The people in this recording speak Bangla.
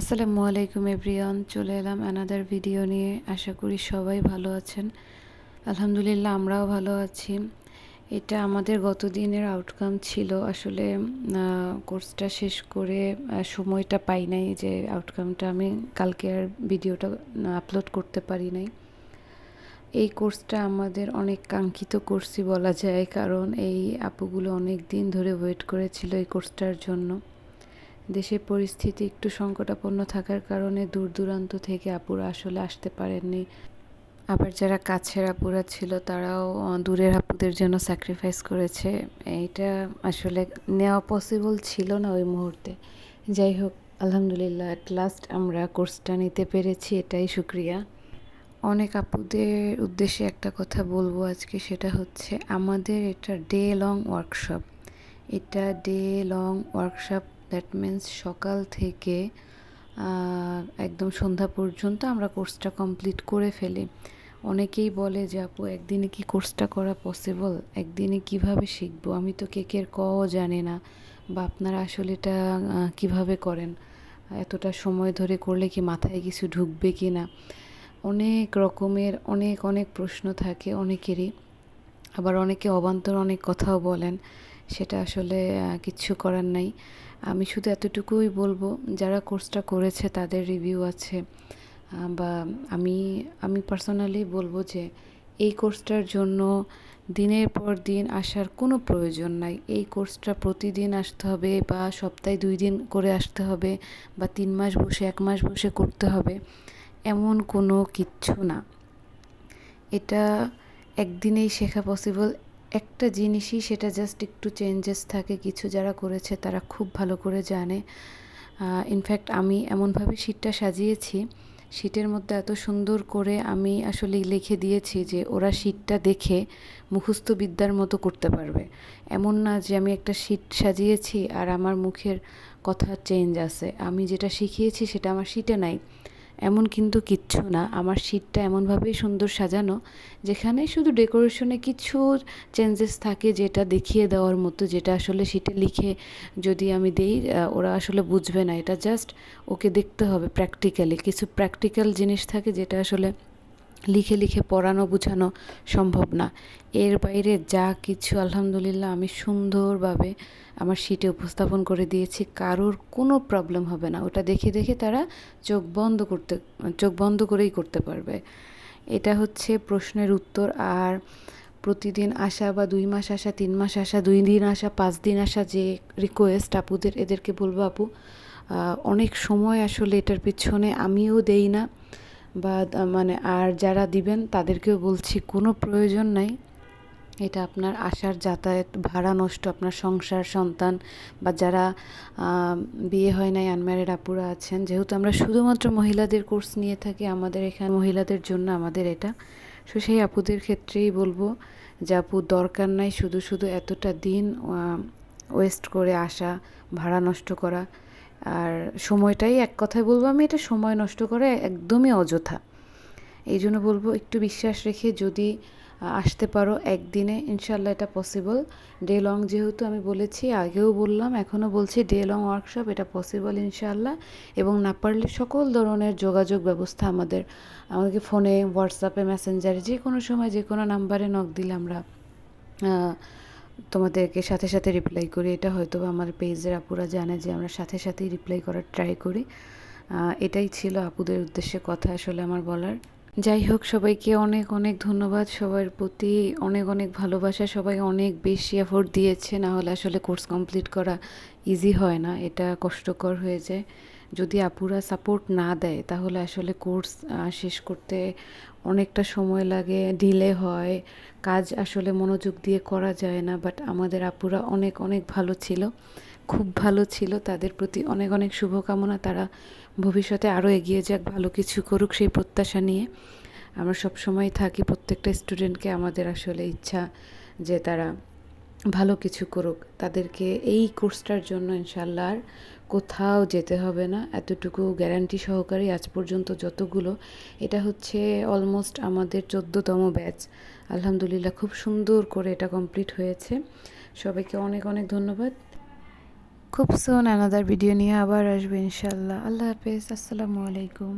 আসসালামু আলাইকুম এভরিওয়ান, চলে এলাম অ্যানাদার ভিডিও নিয়ে। আশা করি সবাই ভালো আছেন। আলহামদুলিল্লাহ, আমরাও ভালো আছি। এটা আমাদের গত দিনের আউটকাম ছিল। আসলে কোর্সটা শেষ করে সময়টা পাই নাই যে আউটকামটা আমি কালকে আর ভিডিওটা আপলোড করতে পারি নাই। এই কোর্সটা আমাদের অনেক কাঙ্ক্ষিত কোর্সই বলা যায়, কারণ এই আপুগুলো অনেক দিন ধরে ওয়েট করেছিল এই কোর্সটার জন্য। দেশের পরিস্থিতি একটু সংকটাপন্ন থাকার কারণে দূর দূরান্ত থেকে আপুরা আসলে আসতে পারেননি। আবার যারা কাছের আপুরা ছিল, তারাও দূরের আপুদের জন্য স্যাক্রিফাইস করেছে। এইটা আসলে নেওয়া পসিবল ছিল না ওই মুহূর্তে। যাই হোক, আলহামদুলিল্লাহ অ্যাট লাস্ট আমরা কোর্সটা নিতে পেরেছি, এটাই শুক্রিয়া। অনেক আপুদের উদ্দেশ্যে একটা কথা বলব আজকে, সেটা হচ্ছে আমাদের এটা ডে লং ওয়ার্কশপ এটা day long workshop that means সকাল থেকে একদম সন্ধ্যা পর্যন্ত আমরা কোর্সটা কমপ্লিট করে ফেলি। অনেকেই বলে যে, আপু, একদিনে কি কোর্সটা করা পসিবল একদিনে কীভাবে শিখব? আমি তো কেকের কও জানি না। বা আপনারা আসলে এটা কীভাবে করেন? এতটা সময় ধরে করলে কি মাথায় কিছু ঢুকবে কি না অনেক রকমের, অনেক অনেক প্রশ্ন থাকে অনেকেরই। আবার অনেকে অবান্তর অনেক কথাও বলেন, সেটা আসলে কিচ্ছু করার নাই। আমি শুধু এতটুকুই বলব, যারা কোর্সটা করেছে তাদের রিভিউ আছে। বা আমি আমি পার্সোনালি বলব যে, এই কোর্সটার জন্য দিনের পর দিন আসার কোনো প্রয়োজন নাই। এই কোর্সটা প্রতিদিন আসতে হবে বা সপ্তাহে দুই দিন করে আসতে হবে বা তিন মাস বসে, এক মাস বসে করতে হবে, এমন কোনো কিচ্ছু না। এটা একদিনেই শেখা পসিবল একটা জিনিসই সেটা জাস্ট একটু চেঞ্জেস থাকে, কিছু যারা করেছে তারা খুব ভালো করে জানে। ইনফ্যাক্ট আমি এমনভাবে শীটটা সাজিয়েছি শীটের মধ্যে এত সুন্দর করে আমি আসলে লিখে দিয়েছি যে ওরা শীটটা দেখে মুখস্থ বিদ্যার মতো করতে পারবে। এমন না যে আমি একটা শীট সাজিয়েছি আর আমার মুখের কথা চেঞ্জ আছে। আমি যেটা শিখিয়েছি সেটা আমার শীটে নাই। এমন কিন্তু কিচ্ছু না। আমার শীটটা এমনভাবেই সুন্দর সাজানো, যেখানে শুধু ডেকোরেশনে কিছু চেঞ্জেস থাকে যেটা দেখিয়ে দেওয়ার মতো, যেটা আসলে শীটে লিখে যদি আমি দেই ওরা আসলে বুঝবে না। এটা জাস্ট ওকে দেখতে হবে প্র্যাকটিক্যালি কিছু প্র্যাকটিক্যাল জিনিস থাকে যেটা আসলে লিখে লিখে পড়ানো, বোঝানো সম্ভব না। এর বাইরে যা কিছু, আলহামদুলিল্লাহ, আমি সুন্দরভাবে আমার শিটে উপস্থাপন করে দিয়েছি। কারোর কোনো প্রবলেম হবে না। ওটা দেখে দেখে তারা চোখ বন্ধ করতে, চোখ বন্ধ করেই করতে পারবে। এটা হচ্ছে প্রশ্নের উত্তর। আর প্রতিদিন আসা বা দুই মাস আসা, তিন মাস আসা, দুই দিন আসা, পাঁচ দিন আসা যে রিকোয়েস্ট আপুদের, এদেরকে বলব আপু অনেক সময় আসলে এটার পিছনে আমিও দেই না। বা মানে আর যারা দিবেন তাদেরকেও বলছি, কোনো প্রয়োজন নাই। এটা আপনার আসার যাতায়াত, ভাড়া নষ্ট আপনার সংসার, সন্তান বা যারা বিয়ে হয় নাই আনম্যারিড আপুরা আছেন, যেহেতু আমরা শুধুমাত্র মহিলাদের কোর্স নিয়ে থাকি, আমাদের এখানে মহিলাদের জন্য আমাদের এটা। সো সেই আপুদের ক্ষেত্রেই বলব যে আপু, দরকার নাই, শুধু শুধু এতটা দিন ওয়েস্ট করে আসা, ভাড়া নষ্ট করা আর সময়টাই এক কথায় বলব, আমি এটা সময় নষ্ট করে একদমই অযথা। এই জন্য বলব, একটু বিশ্বাস রেখে যদি আসতে পারো একদিনে ইনশাল্লাহ এটা পসিবল ডে লং যেহেতু আমি বলেছি, আগেও বললাম, এখনও বলছি ডে লং ওয়ার্কশপ এটা পসিবল ইনশাল্লাহ এবং না পারলে সকল ধরনের যোগাযোগ ব্যবস্থা আমাদের আমাদেরকে ফোনে হোয়াটসঅ্যাপে মেসেঞ্জারে যে কোনো সময় যে কোনো নাম্বারে নক দিলে আমরা তোমাদেরকে সাথে সাথে রিপ্লাই করি। এটা হয়তো আমার পেজের আপুরা জানে যে আমরা সাথে সাথেই রিপ্লাই করার ট্রাই করি। এটাই ছিল আপুদের উদ্দেশ্যে কথা আসলে আমার বলার। যাই হোক, সবাইকে অনেক অনেক ধন্যবাদ। সবার প্রতি অনেক অনেক ভালোবাসা। সবাই অনেক বেশি এফোর্ট দিয়েছে। না হলে আসলে কোর্স কমপ্লিট করা ইজি হয় না। এটা কষ্টকর হয়ে যায়। যদি আপুরা সাপোর্ট না দেয়, তাহলে আসলে কোর্স শেষ করতে অনেকটা সময় লাগে ডিলে হয়। কাজ আসলে মনোযোগ দিয়ে করা যায় না বাট আমাদের আপুরা অনেক অনেক ভালো ছিল। খুব ভালো ছিল, তাদের প্রতি অনেক অনেক শুভকামনা। তারা ভবিষ্যতে আরও এগিয়ে যাক, ভালো কিছু করুক সেই প্রত্যাশা নিয়ে। আমরা সব সময় থাকি, প্রত্যেকটা স্টুডেন্টকে আমাদের আসলে ইচ্ছা যে তারা ভালো কিছু করুক। তাদেরকে এই কোর্সটার জন্য ইনশাল্লাহ কোথাও যেতে হবে না। এতটুকু গ্যারান্টি সহকারে আজ পর্যন্ত যতগুলো, এটা হচ্ছে অলমোস্ট আমাদের চোদ্দোতম ব্যাচ আলহামদুলিল্লাহ খুব সুন্দর করে এটা কমপ্লিট হয়েছে। সবাইকে অনেক অনেক ধন্যবাদ। খুব সুন আনাদার ভিডিও নিয়ে আবার আসবে ইনশাল্লাহ আল্লাহ হাফেজ। আসসালামু আলাইকুম।